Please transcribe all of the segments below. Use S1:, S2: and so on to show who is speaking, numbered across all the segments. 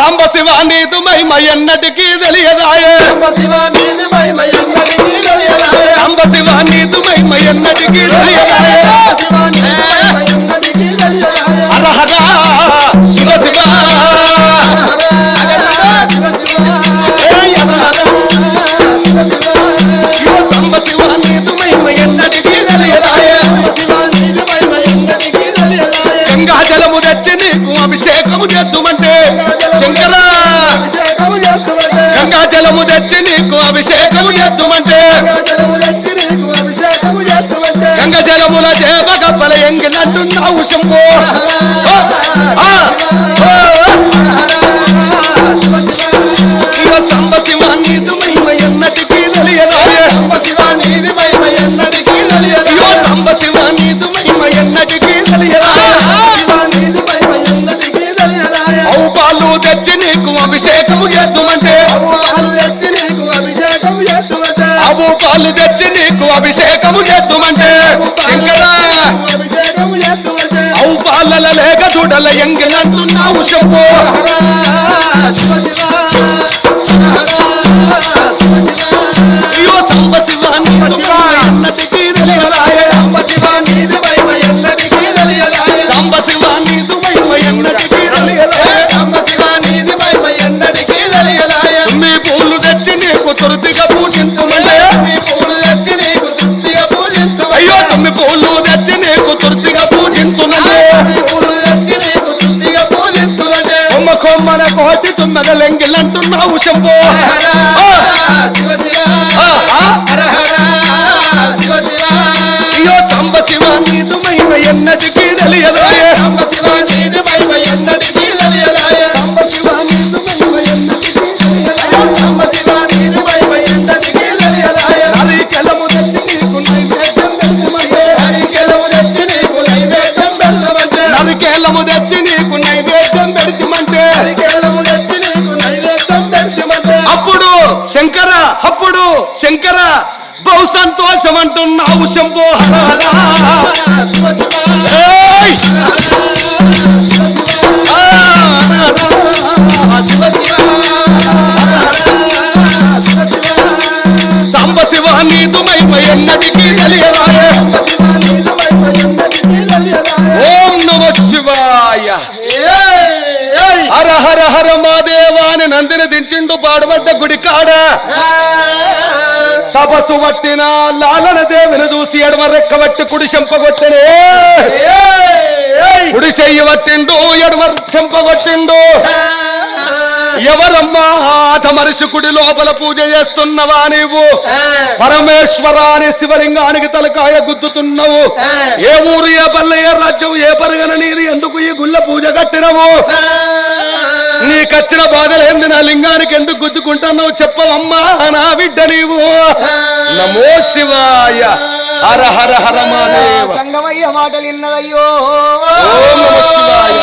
S1: సాంబ శివ నీదు మహిమ ఎన్నటికీ తెలియదాయే
S2: శివ నీది మహిమ ఎన్నటికీ తెలియదాయే.
S1: సాంబ శివ నీదు మహిమ ఎన్నటికీ తెలియదాయే
S2: శివ.
S1: హర హర శివ శివ శివ సాంబ శివ నీదు మహిమ ఎన్నటికీ తెలియదాయే గంగా జలము తెచ్చి నీకు అభిషేకము చేద్దుమంటే గంగా జలము తెచ్చి నీకు అభిషేకము చేద్దుమంటే. గంగ జలముల చేప గప్పల ఎంగినట్టున్నావు శంభో అవు తెచ్చి నీకు అభిషేకము చేద్దుమంటే. శంకర అవు పాలల లేక చూడల ఎంగిలంటున్నావు చెప్పు. శివ సాంబ శివ మీ పూలు తెచ్చి నీకు తురుతిగా పూజించ పూజిస్తున్నదే కొమ్మ కొమ్మన కోటి లెంగిలంటున్నావు శంభో. అయ్యో సంబ శివ నీదు మహిమ ఎన్నటికీ సంబ శివ నీదు మహిమ ఎన్నటికీ శంకర బహు సంతోషం అంటున్నావు శంభో సాంబ శివ నీదు మహిమ ఎన్నటికీ తెలియదాయే హర హర మాదేవాని నందిని దించిండు పాడుబడ్డ గుడి కాడ తపస్సు పట్టిన లాలన దేవుని చూసి ఎడమ రెక్క పట్టి కుడి చెంపగొట్టనే కుడి చెయ్యి పట్టిండు ఎడమ చెంపగొట్టిండు ఎవరమ్మా ఆట మనిషి కుడి లోపల పూజ చేస్తున్నవా నీవు? పరమేశ్వరాని శివలింగానికి తలకాయ గుద్దుతున్నావు. ఏ ఊరు ఏ పల్లె ఏ రాజ్యం ఏ పరగన నీరు ఎందుకు ఈ గుళ్ళ పూజ కట్టినవు? నీకచ్చిన బాధలేంది నా లింగానికి ఎందుకు గుద్దుకుంటున్నావు చెప్పవమ్మా నా బిడ్డ నీవు. నమో శివాయ. హర హర హర మాదేవ
S3: సంగమయ్య మాటలు విన్నదయ్యో
S1: ఓం నమ శివాయ.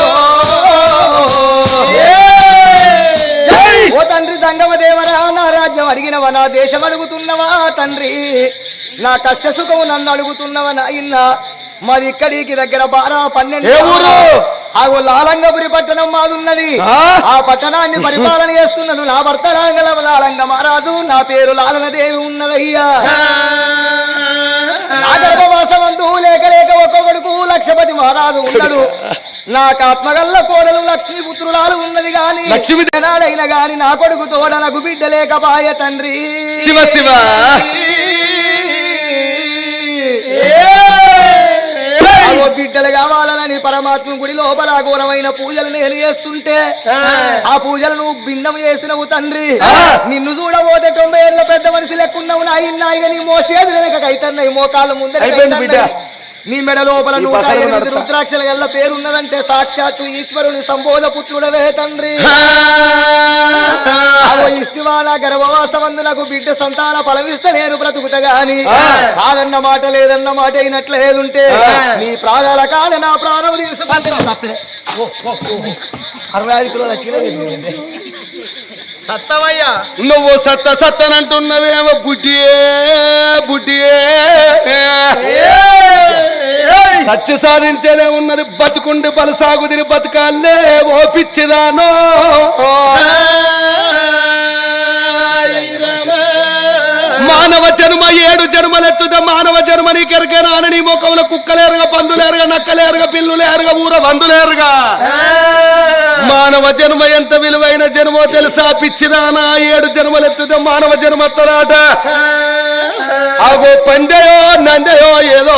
S3: ఓ తండ్రి సంగమ దేవరా నా రాజ్యం అడిగినవా నా దేశం అడుగుతున్నవా తండ్రి? నా కష్ట సుఖము నన్ను అడుగుతున్నవా నాయన? మాది ఇక్కడికి దగ్గర బారా పన్నెండు? ఆగో లాలంగపురి పట్టణం మాదున్నది.
S1: ఆ?
S3: పట్టణాన్ని పరిపాలన చేస్తున్నాను నా భర్త లాంగల లాలంగ మహారాజు. నా పేరు లాలన దేవి ఉన్నదయ్యా నా గర్భవాసమందు లేక లేక ఒక్క కొడుకు లక్షపతి మహారాజు ఉన్నాడు. నాకు ఆత్మగల్ల కోడలు లక్ష్మి పుత్రురాలు ఉన్నది గాని
S1: లక్ష్మి-
S3: నాడైన గాని నా కొడుకు తోడ నాకు బిడ్డ లేకపాయ తండ్రి
S1: శివ శివ.
S3: అగో బిడ్డలు కావాలని పరమాత్మ గుడి లోపల ఘోరమైన పూజలు నేను చేస్తుంటే ఆ. పూజలను భిన్నం చేసినవు తండ్రి. నిన్ను చూడబోతే తొంభై ఏళ్ళ పెద్ద మనిషి లెక్కున్నావు నాయన. నీ మోసేది వెనక కైతన్నాయి మోకాళ్ళు ముందర. నీ మెడ లోపల నూట ఎనిమిది. రుద్రాక్షల గల్ల పేరున్నదంటే సాక్షాత్తు ఈశ్వరుని సంబోధ పుత్రుడవే తండ్రి. ఇస్తివాల గర్భవాసమందు నాకు బిడ్డ సంతాన ఫలమిస్తే నేను బ్రతుకుతా గాని. కాదన్న మాట లేదన్న మాట అయినట్లు ఏదుంటే నీ ప్రాణాల కాడ నా ప్రాణం తీసుకుంటే అరవై ఐదు కిలోల చిన్న
S2: సత్తమయ్యా
S1: నువ్వు సత్త సత్తనంటున్నవేమో బుడ్డియే బుడ్డియే. సత్య సాధించేనే ఉన్నది బతుకుండి పలసాగు తిని బతకాలే ఓ పిచ్చిదానో. మానవ జన్మ ఏడు జన్మలెత్తుతే మానవ జన్మ నీ కెరకేనా నీ ముఖంలో కుక్కలేరుగా పందులేరుగా నక్కలేరుగా పిల్లులేరుగా ఊర వందులేరుగా. మానవ జన్మ ఎంత విలువైన జన్మో తెలుసా? పిచ్చిదానా ఏడు జన్మలెత్తుతే మానవ జన్మత్తరాట అగో పండయో నందయో ఏదో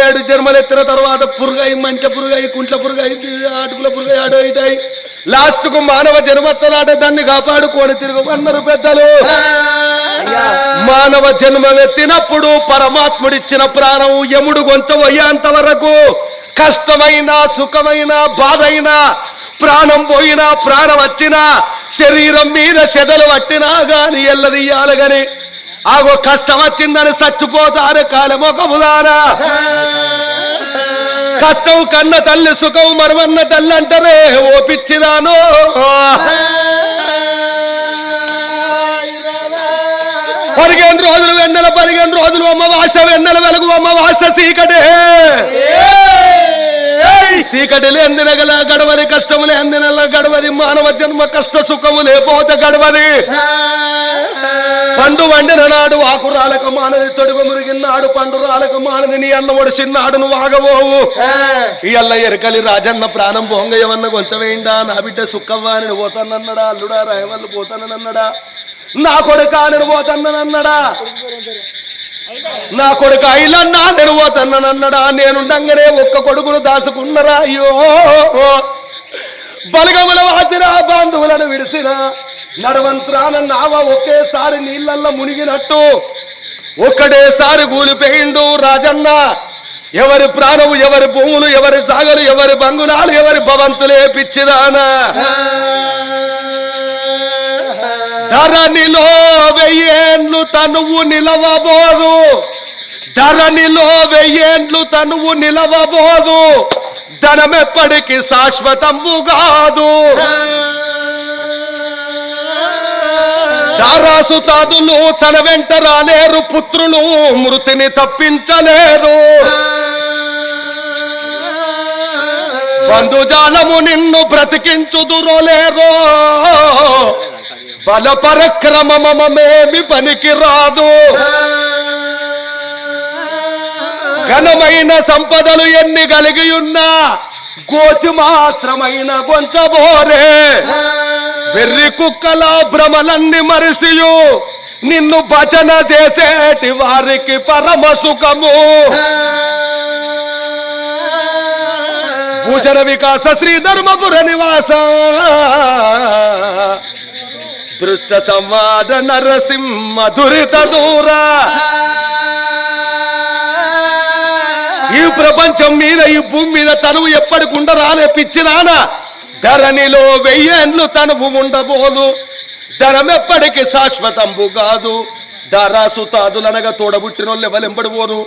S1: ఏడు జన్మలెత్తిన తర్వాత పురుగై మంచ పురుగై కుంట్ల పురుగై ఆటుకుల పురుగై అడవుతాయి లాస్ట్కు మానవ జన్మత్తలాట దాన్ని కాపాడుకొని తిరుగు పెద్దలు. మానవ జన్మవెత్తినప్పుడు పరమాత్ముడిచ్చిన ప్రాణం యముడు గొంచబోయేంత వరకు కష్టమైన సుఖమైన బాధైన ప్రాణం పోయినా ప్రాణం వచ్చినా శరీరం మీద చెదలు పట్టినా గాని ఎల్లదియ్యాలి గాని ఆగో కష్టం వచ్చిందని చచ్చిపోతారు కాలమొకముదానా కష్టం కన్న తల్లి సుఖం మరవన్న తల్లి అంటారే ఓ పిచ్చిదాను. పదిహేను రోజులు వెన్నెల పదిహేను రోజులు అమ్మవాస వెన్నెల వెలుగు అమ్మ వాస చీకటే చీకటిలు ఎందినగల గడవది కష్టములు ఎందినల గడవది మానవ జన్మ కష్ట సుఖము లేపోతే గడవది. పండు వండిన నాడు ఆకు రాలక మానది తొడిగ మురిగినాడు పండు రాలక మానది నీ అన్న ఒడిసిన్నాడు నువ్వు ఆగబోవు ఈ అల్ల ఎరకలి రాజన్న ప్రాణం బొంగ ఏమన్నా కొంచెం వేయండా నా బిడ్డ సుక్కవ్వ నువ్వు పోతానన్నాడా అల్లుడా రాయవల్లు పోతానన్నాడా నా కొడుక నేను పోతానన్నాడా. నా కొడుకు ఐలన్నా నేను పోతానన్నాడా నేనుండంగానే ఒక్క కొడుకును దాసుకున్నరా? అయ్యో! బలగముల వాసిన బాంధువులను విడిసిన నడవంత్రాన నావ ఒకేసారి నీళ్ళల్లో మునిగినట్టు ఒక్కడేసారి కూలిపోయిండు రాజన్న. ఎవరి ప్రాణము ఎవరి భూములు ఎవరి సాగలు ఎవరి బంగునాలు ఎవరి భవంతులే పిచ్చిదానా. ధరణిలో వెయ్యేండ్లు తనువు నిలవబోదు. ధరణిలో వెయ్యేండ్లు తనువు నిలవబోదు. ధనమెప్పటికి శాశ్వతము కాదు. దారాసుతాదులు తన వెంట రాలేరు పుత్రులు మృతిని తప్పించలేరు. బంధుజాలము నిన్ను బ్రతికించుదురోలేరో బల పరక్రమమేమి పనికి రాదు ఘనమైన సంపదలు ఎన్ని కలిగి ఉన్నా గోచి మాత్రమైన కొంచబోరే వెర్రి కుక్కల భ్రమలన్నీ మరిసియు నిన్ను భజన చేసేటి వారికి పరమ సుఖము. భూషణ వికాస శ్రీ ధర్మపుర నివాస. దృష్ట సంవాద నరసింహ దురిత దూర. ఈ ప్రపంచం మీద ఈ భూమి మీద తనువు ఎప్పటికుండా రాలే పిచ్చినాన ధరణిలో వెయ్యేండ్లు తనువు ఉండబోదు. ధనం ఎప్పటికి శాశ్వతంబు కాదు. ధరాసు తాదులనగా తోడబుట్టినోళ్ళు ఎవరెంబడిపోరు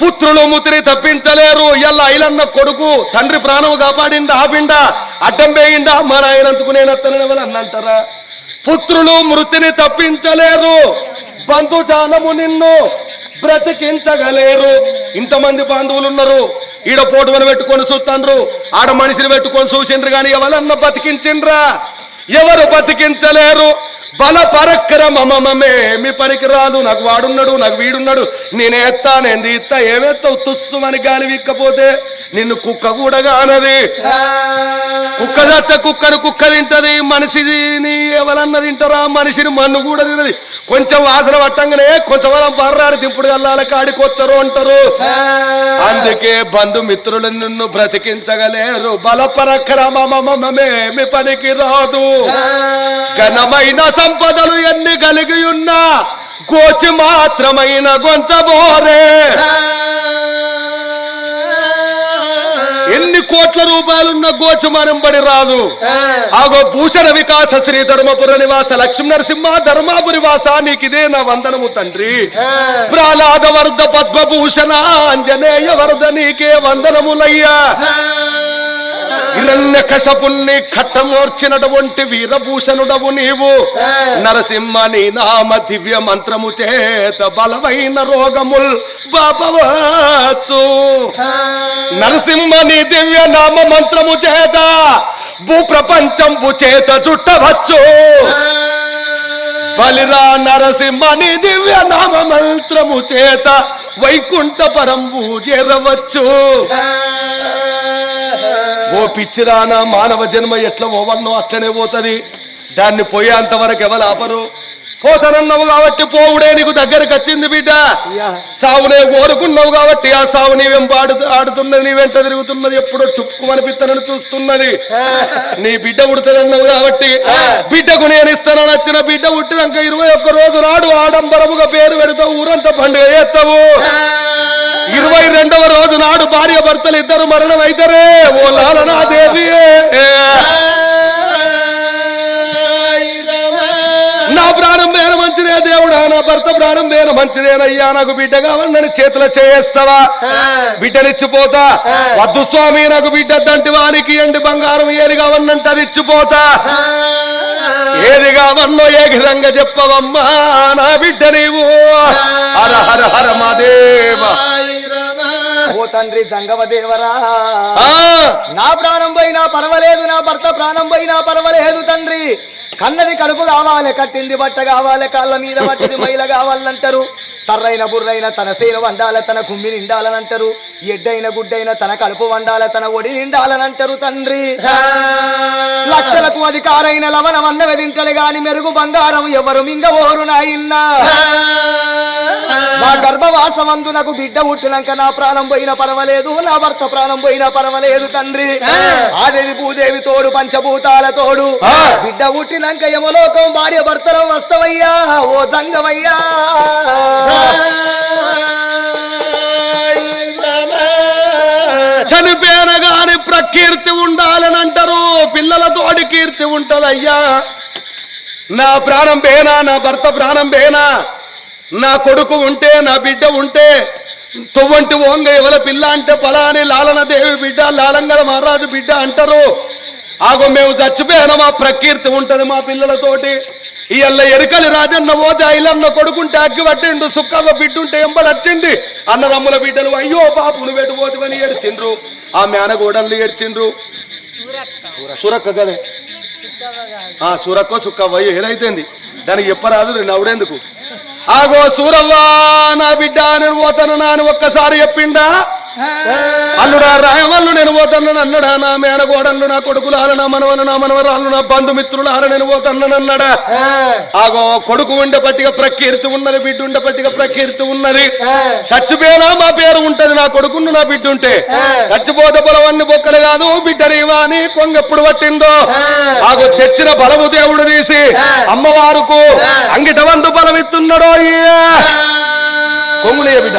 S1: పుత్రులు ముతిరి తప్పించలేరు. ఎల్ల ఐలన్న కొడుకు తండ్రి ప్రాణం కాపాడిండా ఆపిండా అడ్డం వేయిండా మా నాయనందుకు నేను అత్తనని అన్నంటారా పుత్రులు మృతిని తప్పించలేరు. బంధుజానము నిన్ను బ్రతికించగలేరు. ఇంతమంది బంధువులు ఉన్నారు ఈడ పోటుమని పెట్టుకొని చూస్తాండ్రు ఆడ మనిషిని పెట్టుకొని చూసిండ్రు కానీ ఎవరన్నా బతికించిండ్రా? ఎవరు బతికించలేరు? బల పరక్రమమే మీ పనికి రాదు నాకు వాడున్నాడు నాకు వీడున్నాడు. నేనే ఎత్తా నేను తీస్తా. తుస్సు అని గాలి విక్కపోతే నిన్ను కుక్క కూడా కానది కుక్క చస్తే కుక్కను కుక్క తింటది. మనిషిని ఎవరన్నా తింటారా? మనిషిని మన్ను కూడా తినది. కొంచెం వాసన పట్టంగానే కొంచెం వరం పర్రాడు దింపుడు గల్లాల కాడికొత్తరు అంటారు. అందుకే బంధుమిత్రులు నిన్ను బ్రతికించగలేరు. బల పరక్రమమే మీ పనికి రాదు. ఘనమైన సంపదలు ఎన్ని కలిగి ఉన్నా గోచి మాత్రమైన గొంచబోరే ఎన్ని కోట్ల రూపాయలున్న గోచు మనంబడి రాదు. ఆగో భూషణ వికాస శ్రీ ధర్మపుర నివాస లక్ష్మీ నరసింహ ధర్మాపురి వాస నీకిదే నా వందనము తండ్రి. ప్రహ్లాద వరద పద్మభూషణ అంజనేయ వరద నీకే వందనములయ్యా. హిరణ్య కశపుణ్ణి ఖట్టమోర్చినటువంటి వీరభూషణుడవు నీవు. నరసింహ నీ నామ దివ్య మంత్రము చేత బలమైన రోగముల్ బాపవచ్చు. నరసింహ నీ దివ్య నామ మంత్రము చేత భూ ప్రపంచంబు చేత చుట్టవచ్చు బలిరా నరసింహని దివ్య నామ మంత్రము చేత వైకుంఠ పరంబు చేరవచ్చు ఓ పిచ్చిరాన మానవ జన్మ ఎట్లా పోవాలనో అట్లనే పోతుంది. దాన్ని పోయేంత వరకు ఎవరు ఆపరు. పోతనన్నావు కాబట్టి పోవుడే నీకు దగ్గరకు వచ్చింది బిడ్డ. సావునే కోరుకున్నావు కాబట్టి ఆ సావు నీ వెంబాడు ఆడుతున్నది నీ వెంట తిరుగుతున్నది ఎప్పుడో టుప్పు అనిపిస్తానని చూస్తున్నది. నీ బిడ్డ పుడుతుందన్నావు కాబట్టి బిడ్డకు నేను ఇస్తానని వచ్చిన బిడ్డ పుట్టినాక ఇరవై ఒక్క రోజు నాడు ఆడంబరముగా పేరు పెడతావు ఊరంతా పండుగ చేస్తావు. ఇరవై రెండవ రోజు నాడు భార్య భర్తలు ఇద్దరు మరణం అయితరే ఓ లాలనాదేవి నా మంచిదేనయ్యా నాకు బిడ్డ కావాలని చేతులు చేస్తావా బిడ్డనిచ్చిపోతా. వద్దు స్వామి నాకు బిడ్డ దంటి వానికి ఎండి బంగారం ఏది కావన్నంటే అది ఇచ్చిపోతా. ఏది కావన్నో ఏగిరంగా చెప్పవమ్మా నా బిడ్డ నీవు. హర హర హర మాదేవ
S3: ఓ తండ్రి జంగమ దేవరా
S1: ఆ,
S3: నా ప్రాణం పోయినా పర్వాలేదు నా భర్త ప్రాణం పోయినా పర్వాలేదు తండ్రి. కన్నది కడుపు కావాలి కట్టింది బట్ట కావాలి కాళ్ళ మీద పట్టింది మైల కావాలంటారు. తర్రైన బుర్రైన తన సేను వండాల తన కుమ్మి నిండాలని అంటారు ఎడ్డైన గుడ్డైన తన కడుపు వండాల తన ఒడి నిండాలని అంటారు తండ్రి లక్షలకు అధికారైన లవణం అన్నవి తింటలు గాని మెరుగు బంగారం ఎవరు మింగవోరు నాయన్నా. నా గర్భవాసమందు నాకు బిడ్డ పుట్టినాక నా ప్రాణం పోయినా పర్వాలేదు నా భర్త ప్రాణం పోయినా పర్వాలేదు తండ్రి. ఆదేవి భూదేవి తోడు పంచభూతాల తోడు. బిడ్డ పుట్టినాక యమలోకం భార్య భర్తలం వస్తవయ్యా ఓ జంగమయ్యా.
S1: చనిపోయిన గాని ప్రకీర్తి ఉండాలని అంటారు. పిల్లలతోటి కీర్తి ఉంటదయ్యా. నా ప్రాణం బేనా నా భర్త ప్రాణం బేనా నా కొడుకు ఉంటే నా బిడ్డ ఉంటే తువ్వంటి ఓంగ ఎవల పిల్ల అంటే ఫలాని లాలన దేవి బిడ్డ లాలంగల మహారాజు బిడ్డ అంటారు. ఆగో మేము చచ్చిపోయిన మా ప్రకీర్తి ఉంటది మా పిల్లలతోటి ఇయ్యల్ల ఎరుకలి రాజన్న పోతే ఐలన్న కొడుకుంటే అగ్గి పట్టిండు సుక్కవ్వ బిడ్డుంటే ఎంబడొచ్చింది అన్నదమ్ముల బిడ్డలు అయ్యో పాపును పెట్టుపోతుమని ఏడ్చిండ్రు. ఆ మేనగోడళ్ళు ఏడ్చిండ్రు. సురక్క. కదే ఆ సూరక్కో సుక్కవ్వ ఏదైతేంది దానికి చెప్పరాదు నేను నవ్వుడేందుకు? ఆగో సూరవ్వ నా బిడ్డ నేను పోతాను నాని ఒక్కసారి చెప్పిండా? అల్లుడా రాయవల్లు నేను పోతాను అన్నడా నా మేనగోడళ్ళు నా కొడుకులాలు నా మనవలు నా మనవరాళ్ళు నా బంధుమిత్రులాలు నేను పోతాను అన్నాడా ఆగో కొడుకు ఉండే పట్టిగా ప్రకీర్తి ఉన్నది బిడ్డ ఉండే పట్టిగా ప్రకీర్తి ఉన్నది. చచ్చిపోయినా మా పేరు ఉంటది నా కొడుకును నా బిడ్డ ఉంటే. చచ్చిపోతే బలవన్ని బొక్కలు కాదు బిడ్డ నీవా అని కొంగెప్పుడు పట్టిందో. ఆగో తెచ్చిన బలము దేవుడు తీసి అమ్మవారుకు అంగిట వందు బలం ఇస్తున్నాడో కొంగులే బిడ్డ.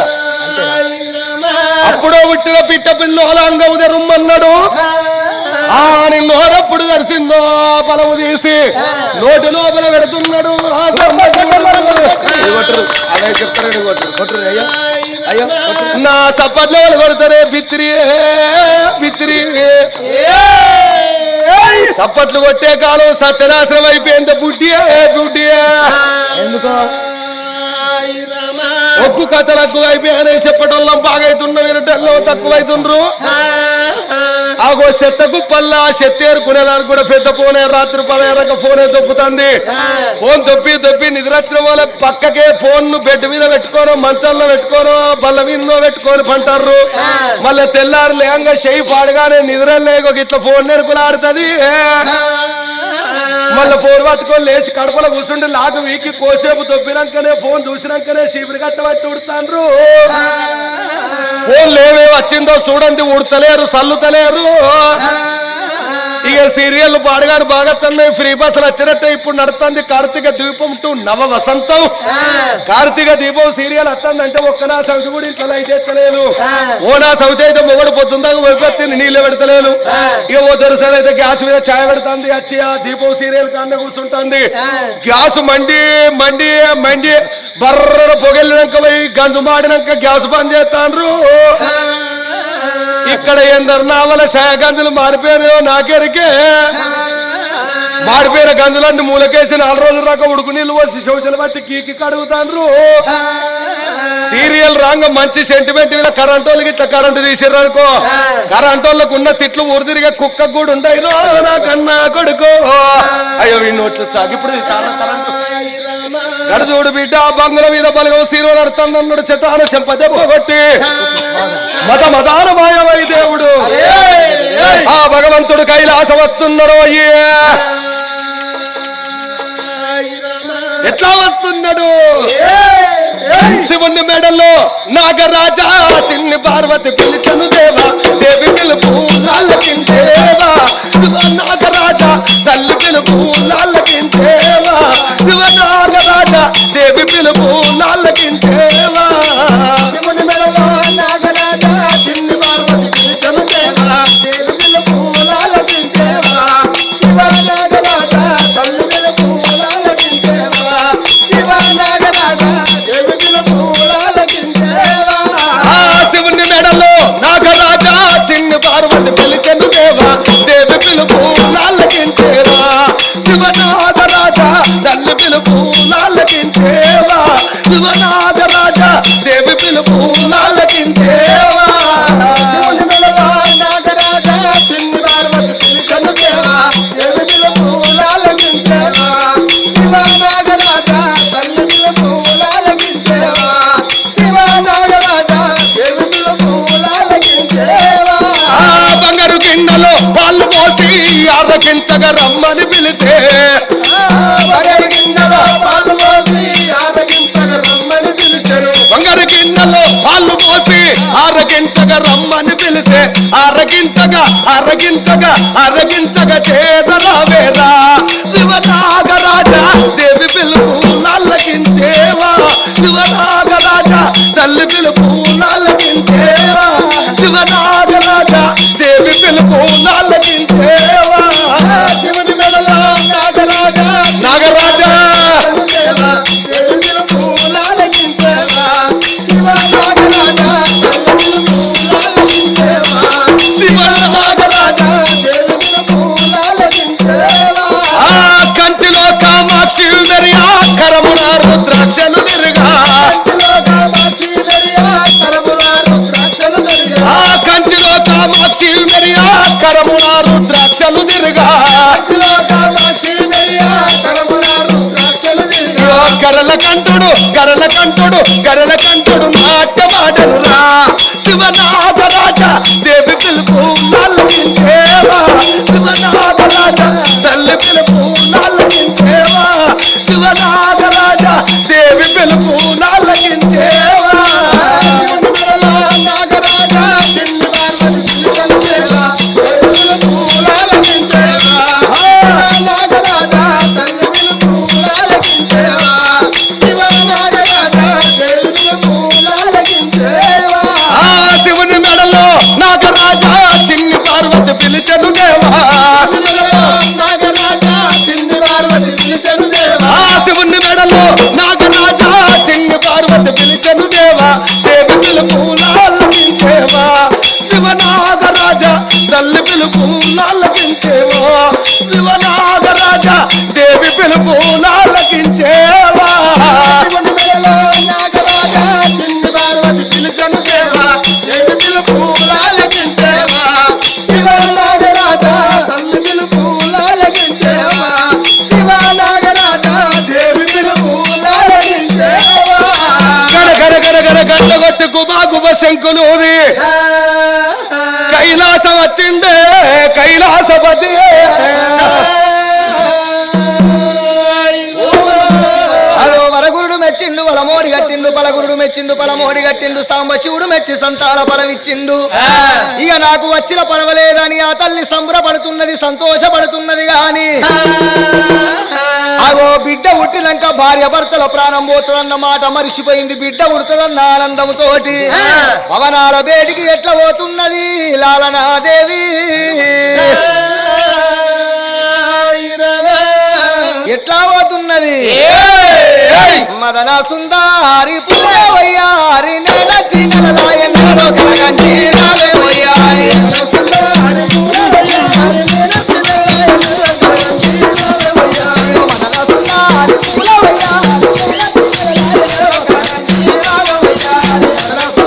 S1: అప్పుడో పుట్టిన పిట్ట పిల్లోల అంగము తెరుమ్మన్నాడు ఆ నిన్నోరప్పుడు దర్శిందో బలము తీసి నోటి లోపల పెడుతున్నాడు. అదే కొట్టరు. అయ్యా అయ్యా నా సప్పట్లో కొడతారే బిత్రి బిత్రి సప్పట్లు కొట్టే కాలం సత్యనాశనం అయిపోయింది బుడ్డి బుడ్డి ఎందుకో? ఒక్కు కథలకు అయిపోయాయి చెప్పడంలో బాగైతున్న వినటంలో తక్కువైతుండ్రు. ఆగో చెత్త కుప్పల్లా చెత్త ఏరుకునేదానికి కూడా పెద్ద ఫోనే రాత్రి పదహారక ఫోనే దొబ్బుతుంది ఫోన్ దొబ్బి దొబ్బి నిద్రచ్చిన వాళ్ళ పక్కకే ఫోన్ను బెడ్ మీద పెట్టుకోను మంచంలో పెట్టుకోను బల్ల మీద పెట్టుకొని పంటారు మళ్ళీ తెల్లారు లేంగా చెయ్యి పాడగానే నిద్ర లేక ఇట్లా ఫోన్ నెరుకులాడుతుంది మళ్ళీ ఫోన్ పట్టుకొని లేచి కడపలో కూర్చుంటే లాగు వీకి కోసేపు దొబ్బినాకనే ఫోన్ చూసినాకనే చీపురు కట్ట పట్టి ఉడతాండ్రు. ఫోన్ లేవే వచ్చిందో చూడండి ఉడతలేరు సల్లుతలేరు. ఇక సీరియల్ పాడగాడు బాగా తన్నాయి ఫ్రీ బస్సులు వచ్చినట్టే ఇప్పుడు నడుతుంది కార్తీక దీపం టు నవ వసంతం. కార్తీక దీపం సీరియల్ వస్తుంది అంటే ఒక్క నా సవితి కూడా ఇంట్లో లైట్ ఎత్తలేదు ఓ నా సవితి అయితే మొగడు పొద్దుందాక వైపెత్తి నీళ్ళు పెడతలేదు. ఇక ఓ దొరసారి అయితే గ్యాస్ మీద ఛాయ్ పెడుతుంది వచ్చి ఆ దీపం సీరియల్ కాండ కూర్చుంటుంది. గ్యాస్ మండి మండి మండి బర్ర పొగెళ్ళినాక పోయి గంజు మాడినాక గ్యాస్ బంద్ చేస్తాండ్రు. ఇక్కడ ఎందరు నావల గంజులు మారిపోయారు నాకెరికే. మాడిపోయిన గంజులన్నీ మూలకేసి నాలుగు రోజుల దాకా ఉడుకు నీళ్ళు పోసి శోషలు బట్టి కీకి కడుగుతాండ్రు. సీరియల్ రాంగ మంచి సెంటిమెంట్ మీద కరెంట్ వాళ్ళకి ఇట్లా కరెంటు తీసిర్రు అనుకో. కరెంట్ వాళ్ళకు ఉన్న తిట్లు ఊరిదిరిగా కుక్క కూడా ఉండయి నా కన్నా కొడుకో. అయ్యో ఈ నోట్లు చాకి ఇప్పుడు కరెంట్ కరెంటు గడజోడు బిడ్డ బంగుల మీద బలగం సీరో నడుతున్నాడు చెట్టాన చెంపదెబ్బగొట్టి మత మతాన మాయమై దేవుడు. ఆ భగవంతుడు కైలాస వస్తున్నాడు అయ్యే. ఎట్లా వస్తున్నాడు? శివుని మెడలో నాగరాజా చిన్ని పార్వతి పిలిచను దేవా దేవి పిలుపు లాలకించేవా నాగరాజా తల్లి పిలుపు లాలకించేవా దేవి లాలకించేవా
S2: శివ దేవి పిలుపు
S1: శివుని చిన్ని పార్వతి దేవా, దేవి పిలుపు శివ తల్లి పిలుపు శివ దేవి పిలుపు బంగారు గిన్నెలో పాలు పోసి రమ్మని
S2: పిలి అరగించగా రమ్మని
S1: పిలిసే అరగించగా అరగించగా అరగించగా చేతరావేరా శివనాగరాజా దేవి పిలుపు నల్లగించేవా. శివనాగరాజా తల్లి పిలుపు గరల కంటుడు గరల కంటుడు గుబాగుబ గుబా కైలాసం వచ్చిండే కైలాసపతి
S3: మెచ్చిండు వలమోడి కట్టిండు పలగురుడు మెచ్చిండు పలమోడి కట్టిండు సాంబశివుడు మెచ్చి సంతాన ఫలం ఇచ్చిండు ఇక నాకు వచ్చిన పడవలేదని ఆ తల్లి సంబరపడుతున్నది సంతోషపడుతున్నది గాని. అగో బిడ్డ పుట్టినాక భార్య భర్తల ప్రాణం పోతుందన్న మాట మరిసిపోయింది బిడ్డ ఉడుతుందన్న ఆనందంతోటి పవనాల బేటికి ఎట్లా పోతున్నది? లాలనాదేవి. ఎట్లా పోతున్నది? మదన సుందారి పుల్లవయ్యారి నేనచ్చి నెలలాయన్నలో అయ్యో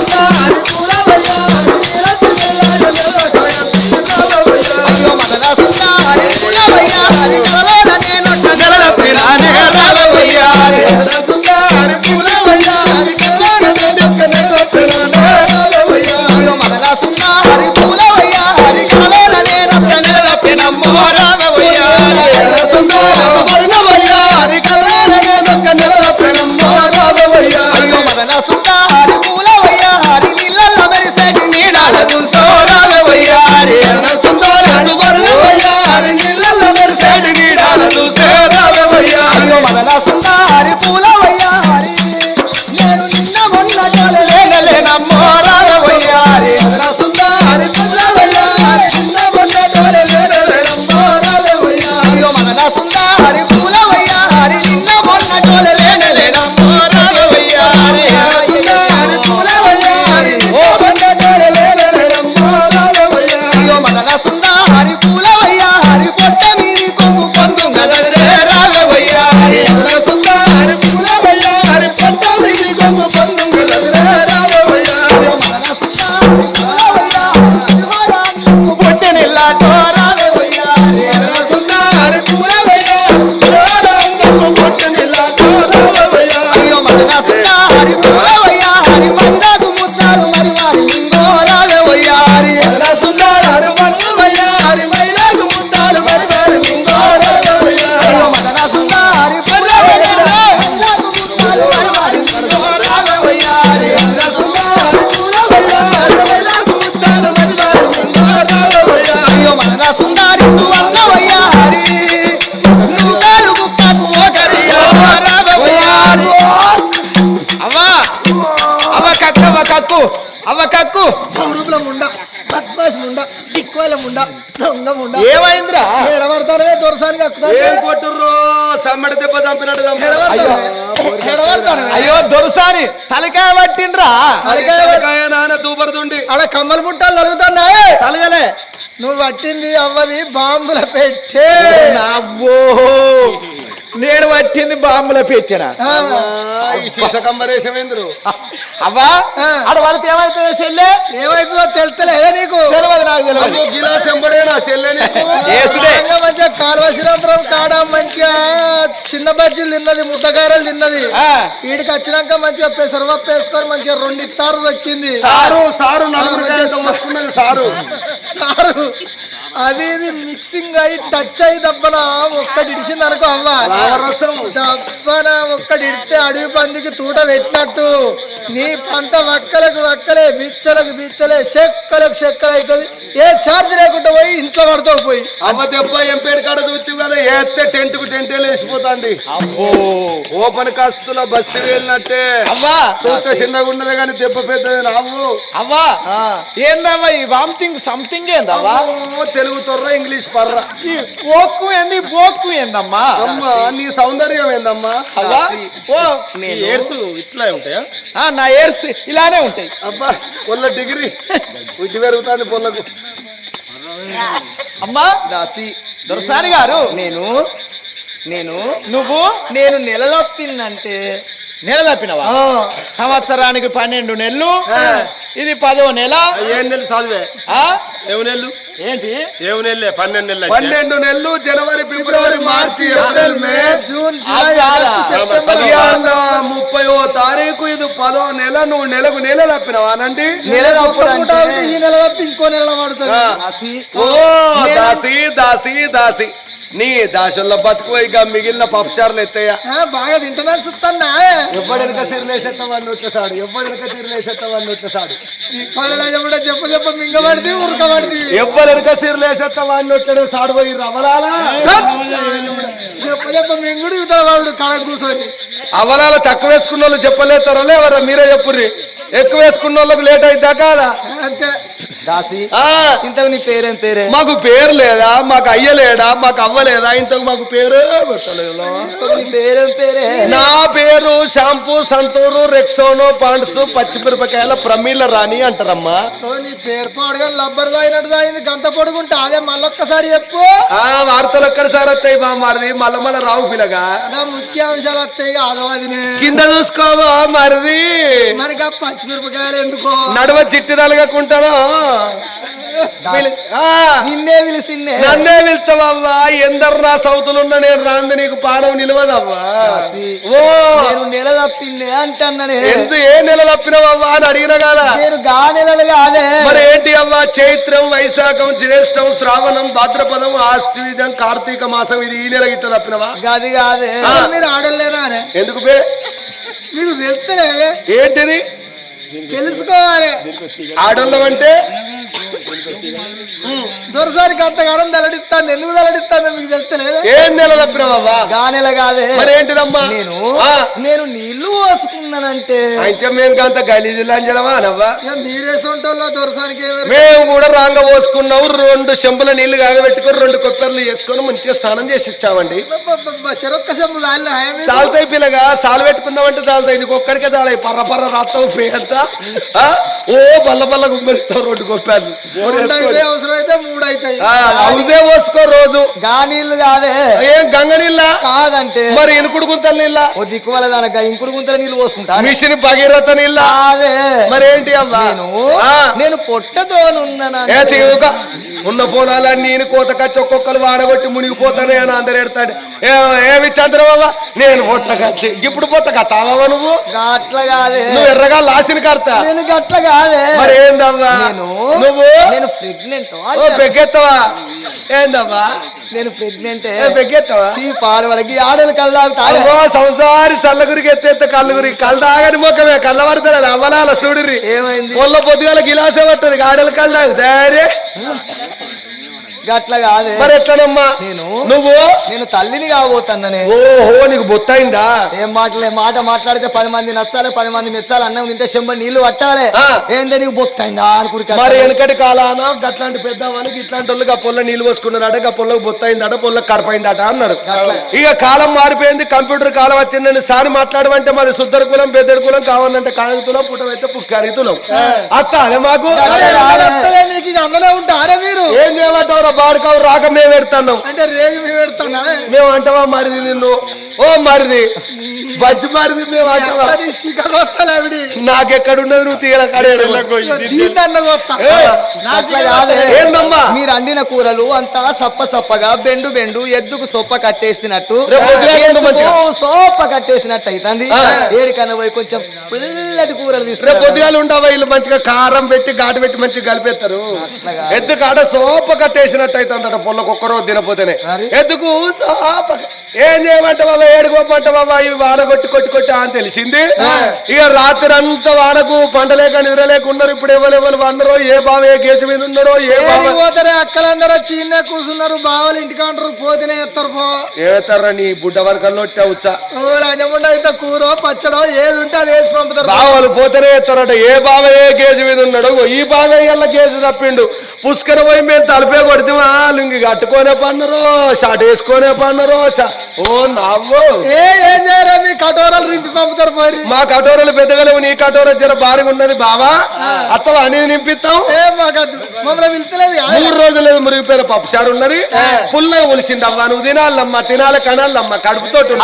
S1: దెబ్బ చంపినట్టు
S2: అయ్యో దొరసాని. తలకాయ పట్టిండ్రా?
S1: తలకాయ నాన్న దూపడుతుండి
S4: ఆడ కమ్మల పుట్టాలు నలుగుతున్నాయి.
S2: తలగలే.
S4: నువ్వు పట్టింది అవ్వది బాంబుల పెట్టే.
S2: అబ్బో నేను పట్టింది బాంబుల పెట్టిన?
S4: ఆ,
S1: ఈ సీస కంబరేశం ఏంద్రు
S2: అవ్వా. ఆడ పడితే ఏమైతుందో చెల్లె?
S4: ఏమైతుందో తెలుస్తలేదా నీకు?
S2: తెలియదు నాకు తెలియదు
S1: గిలాస్ ఎంబడేనా
S4: బాగా మంచిగా కాలువ కాడ మంచిగా చిన్న బజ్జీలు తిన్నది ముద్దగారలు తిన్నది.
S2: ఆ.
S4: వీడికి వచ్చినాక మంచిగా పెసరపప్పు వేసుకొని మంచిగా రెండు ఇత్తారు దొక్కింది.
S1: సారు సారు నలుగురు వస్తున్నది సారు.
S4: సారు. Thank you. అది ఇది మిక్సింగ్ అయి టచ్ అయి దబ్బన? ఒక్కటి ఇడిచింది అనుకో అవ్వ దబ్బన? ఒక్కటి ఇడితే అడవి పందికి తూట పెట్టినట్టు. నీ పంట వక్కలకు వక్కలే బిచ్చలకు బిచ్చలే చెక్కలకు చెక్కలు అవుతుంది. ఏ ఛార్జ్ లేకుండా పోయి ఇంట్లో పడతావు పోయి.
S1: అవ్వ దెబ్బ ఎంపేడు కాడ చూస్తే కదా ఏస్తే టెంట్కు టెంటే లేచిపోతుంది.
S2: అబ్బో.
S1: ఓపెన్ కాస్తుల బస్తి వెళ్ళినట్టే.
S2: అవ్వా.
S1: చూస్తే చిన్నగా ఉన్నది కానీ దెబ్బ పెద్దది నావు
S2: అవ్వా. ఏందవ్వా ఈ వామిటింగ్ సంథింగ్ ఏందవ్వా?
S1: తెలుగు తొర్ర ఇంగ్లీష్ పర్ర.
S2: ఈ ఓక్కు ఏంది బోక్కు ఏందమ్మా?
S1: అమ్మా నీ సౌందర్యం ఏందమ్మా?
S2: అవ్వా ఓ
S1: ఏర్సు ఇట్లా ఉంటాయా?
S2: ఆ, నా ఎయిర్స్ ఇలానే ఉంటాయి.
S1: అబ్బా పొల్ల డిగ్రీ. ఉద్ది పెరుగుతుంది పొల్లకు.
S2: అమ్మా
S4: దాసి
S2: దొరసాని గారు.
S4: నేను నేను
S2: నువ్వు?
S4: నేను నెలలొప్పిందంటే
S2: నెల తప్పినవా సంవత్సరానికి పన్నెండు నెలలు ఇది పదో నెల.
S5: ఏం నెలలు చదివే. నెలలు?
S2: ఏంటి?
S5: నెలలే? పన్నెండు నెలలు.
S1: పన్నెండు నెలలు జనవరి ఫిబ్రవరి మార్చి April May
S4: June
S2: July, August,
S4: September
S1: ఇవాళ ముప్పైవ తారీఖు ఇది పదో నెల నువ్వు నెలకు నెల తప్పినావా అనండి?
S4: నెల ఈ నెల తప్పి ఇంకో నెల పడుతుంది
S1: ఓ దాసి దాసి దాసి. నీ దాసుల్లో బతుకు ఇక మిగిలిన పప్షార్లు ఎత్తయ్యా.
S4: ఆ, బాగా తింటున్నాను చూస్తున్నా
S1: ఎవ్వడెనక సిరిలేసేస్తావని వచ్చేసాడు? ఎవ్వడెనక సిరిలేసేస్తావని వచ్చేసాడు?
S4: కూడా చెప్ప చెప్ప మింగబడితే ఉరకబడితే
S1: ఎవ్వడెనక సిరిలేసేస్తావని వచ్చాడు? సాడు పోయి రవలాలా
S4: చెప్ప చెప్ప మింగుడు వాడు కడ కూర్చొని
S1: అవలాల తక్కువ వేసుకున్న వాళ్ళు చెప్పలేతారా? లేవరా? మీరే చెప్పుర్రి. ఎక్కువ వేసుకున్న వాళ్ళకి లేట్ అయిద్దా కాదా?
S4: అంతే. దాసి ఇంతకు నీ పేరేం పేరే?
S1: మాకు పేరు లేదా? మాకు అయ్య లేడా? మాకు అవ్వ లేదా? ఇంతకు మాకు పేరు
S4: నీ పేరేం పేరే?
S1: నా పేరు షాంపూ సంతూరు రెక్సోను పాండ్స్ పచ్చిమిరపకాయల ప్రమీల రాణి అంటారమ్మా.
S4: నీ పేరు పాడుగా లబ్బర్ తాగినట్టు తాగింది గంట పొడుగుంటా అదే మళ్ళొక్కసారి చెప్పు.
S1: ఆ వార్తలు ఒక్కడిసారి వస్తాయి మా మరిది మల్ల రావు పిల్లగా.
S4: నా ముఖ్యాంశాలు వస్తాయి ఆగవాదినే.
S1: కింద చూసుకోవా మరిది?
S4: మరి గా పచ్చిమిరపకాయలు ఎందుకో?
S1: నడువ చిట్టి నలగకుంటాను
S4: నిన్నే పిలిచిందే
S1: నన్నే వెళ్తావవ్వా ఎందరు నా సౌతులున్న నేను రాంది నీకు పానం నిలవదవ్వా? ఓ.
S4: నేను నెల తప్పిందే అంటున్నానే
S1: ఎందు ఏ నెల తప్పినవవ్వా అని అడిగిన కదా?
S4: నేను గా నెలలు కాదే.
S1: మరి ఏంటి అవ్వా? చైత్రం వైశాఖం జ్యేష్టం శ్రావణం భాద్రపదం ఆశ్వీజం కార్తీక మాసం ఇది ఈ నెల గిట్ట తప్పినవా?
S4: గది కాదే. మీరు ఆడలేనా అనే
S1: ఎందుకు బే?
S3: మీకు తెలుస్తలేదే
S1: ఏంటిది?
S3: తెలుసుకోవాలి.
S1: ఆడోళ్ళం అంటే?
S3: దొరసారికి అంతగానం తలడిస్తాను ఎందుకు తలడిస్తాను మీకు తెలుస్తలేదే?
S1: ఏం నెల తప్పినావా
S3: గానెల కాదే.
S1: మరి ఏంటిదమ్మా
S3: నేను నేను నీళ్ళు పోసుకున్నానంటే.
S1: అంటే మేము అంత గలీజు లంజలమా అనవ్వా?
S3: మీరే సొంటోళ్ళ దొరసానికి
S1: మేము కూడా రాంగ పోసుకున్నావు. రెండు చెంబుల నీళ్ళు కాగబెట్టుకొని రెండు కొబ్బర్లు వేసుకొని మంచిగా స్నానం చేసి ఇచ్చామండి.
S3: చెరొక్క చెంబు
S1: సాల్తాయి పిల్లగా సాలు పెట్టుకుందామంటే చాలుతాయి నీకు ఒక్కడికే చాలాయి పర్ర పర్ర రాస్తావు ఓ బల్ల బల్ల గుమ్మరిస్తావు రెండు
S3: అయితే అవసరం అయితే మూడు అవుతాయి
S1: పోసుకో రోజు.
S3: గా నీళ్ళు కాదే.
S1: ఏం గంగ నీళ్ళ?
S3: కాదంటే.
S1: మరి ఇనుకుడు గుంతల నీళ్ళ?
S3: ఓ దిక్కువల దానక ఇంకుడు గుంతల నీళ్ళు పోసుకుంటా.
S1: మిషన్ భగీరథ నీళ్ళ?
S3: కాదే.
S1: మరి ఏంటి అవ్వా?
S3: నేను నేను
S1: తీవుక? ఉన్న పొలాలన్నీ ఈయన కోత కచ్చి ఒక్కొక్కరు వాడగొట్టి మునిగిపోతానే అని అందరు ఎడతాడు ఏమి చంద్రబాబా నేను పొట్ట కచ్చి. ఇప్పుడు పొట్ట కత్తావా నువ్వు?
S3: అట్లా కాదే.
S1: నువ్వు ఎర్రగా లాసిన కడతా
S3: నేను గట్ల కాదే.
S1: మరి
S3: నేను
S1: నువ్వు?
S3: నేను ప్రెగ్నెంట్
S1: ఓ పెగ్గెత్తవా ఏందవ్వా
S3: నేను ప్రెగ్నెంట్
S1: పెగ్గెత్తవా
S3: చీ పాడవలకి ఆడలు
S1: అమ్మో సంసారి సల్లగురికి ఎత్తెత్త కళ్ళు గురి. కళ్ళు తాగని మొక్కమే కళ్ళ పడుతుంది అవ్వలాల చూడురి
S3: ఏమైంది?
S1: పొల్ల పొద్దుగాల గిలాసే పట్టదు గాడల కళ్ళు తాగు ధైర్య
S3: గట్ల కాదే.
S1: మరి ఎట్లనమ్మా?
S3: నేను
S1: నువ్వు?
S3: నేను తల్లిని కాబోతున్నా
S1: ఓహో నీకు బొత్తయిందా?
S3: ఏం మాటలే మాట మాట్లాడితే పది మంది నచ్చాలి పది మంది మెచ్చాలి అన్నం తింటే చెంబ నీళ్ళు పట్టాలి. ఏందే నీకు బొత్తైందా అనుకుని
S1: మరి వెనకటి కాలాన గట్లాంటి పెద్ద వాళ్ళకి ఇట్లాంటి వాళ్ళకి ఆ పొల్ల నీళ్ళు పోసుకున్నారట ఆ పొల్లకు బొత్తయిందట పొల్లకు కడపైందట అన్నారు. ఇక కాలం మారిపోయింది కంప్యూటర్ కాలం వచ్చిందని సారి మాట్లాడమంటే మాది శుద్ధర కులం పెద్దడి కులం కావాలంటే కాగితులం పుట్టమైతే పుక్కారి తులం. అత్త అదే మాకు? ఏం చేయమంటావు బాడుకావు రాక మేము పెడతాం
S3: అంటే రేగి మీరు పెడుతున్నా
S1: మేము అంటావా మరిది నిన్ను? ఓ మరిది బజ్జి మరిది మేము అంటావా? నాకెక్కడున్నది నువ్వు తీగల. ఏందమ్మా?
S3: మీరు అండిన కూరలు అంతా సప్ప సప్పగా బెండు బెండు ఎద్దుకు సొప్ప కట్టేసినట్టు.
S1: రేపు ఉదయం
S3: ఎద్దుకు
S1: మంచిగా.
S3: సోప కట్టేసినట్టు అవుతుంది. ఏడికన్నా పోయి కొంచెం పుల్లటి కూరలు
S1: రేపు
S3: తీసుకురా.
S1: పొద్దుగాలు ఉండవా? వీళ్ళు మంచిగా కారం పెట్టి ఘాటు పెట్టి మంచిగా కలిపేస్తారు. ఎద్దు కాడ సోప కట్టేసినట్టు అవుతుందట పొలకు ఒక్కరోజు తినపోతేనే.
S3: మరి?
S1: ఎద్దుకు సోప క- ఏం చేయమంటే బాబా? ఏడుకోమంటే బాబా? ఇవి వాన కొట్టి కొట్టి కొట్టి అని తెలిసింది. ఇక రాత్రి అంతా వానకు పంట లేక నిద్ర లేక ఉన్నారు ఇప్పుడు ఎవరు ఎవరు వండరో ఏ బావ ఏ గేజు మీద ఉన్నారో ఏ
S3: పోతారే? అక్కలందరూ వచ్చి ఇన్నే కూర్చున్నారు బావలు ఇంటికి అంటారు పోతేనే ఎత్తారు పో.
S1: ఏతారా నీ బుడ్డ
S3: ఓ రాజముండ అయితే కూర పచ్చడో ఏది ఉంటే అది వేసి పంపుతారు.
S1: బావలు పోతేనే ఎత్తారట. ఏ బావ ఏ గేజు మీద ఉన్నాడు ఈ బావ ఇళ్ళ గేజు తప్పిండు. పుష్కర పోయి మేము తలిపే కొడితేమా లుంగి కట్టుకోనే పన్నరు షాట్ వేసుకొనే పన్నరు ఓ నవ్వు.
S3: ఏ చేయరా మీ కటోరాలు రింపి పంపుతారు పోయి.
S1: మా కటోరలు పెద్దగా లేవు నీ కటోర జర భారీగా ఉన్నది బావా. అత్తవా అని నింపిస్తాం మూడు రోజులు మురిగిపోయిన పప్పుచారు ఉన్నది. పుల్లగా ఒలిసింది అవ్వ నువ్వు తినాలమ్మా తినాలి కనాలమ్మా కడుపుతోటి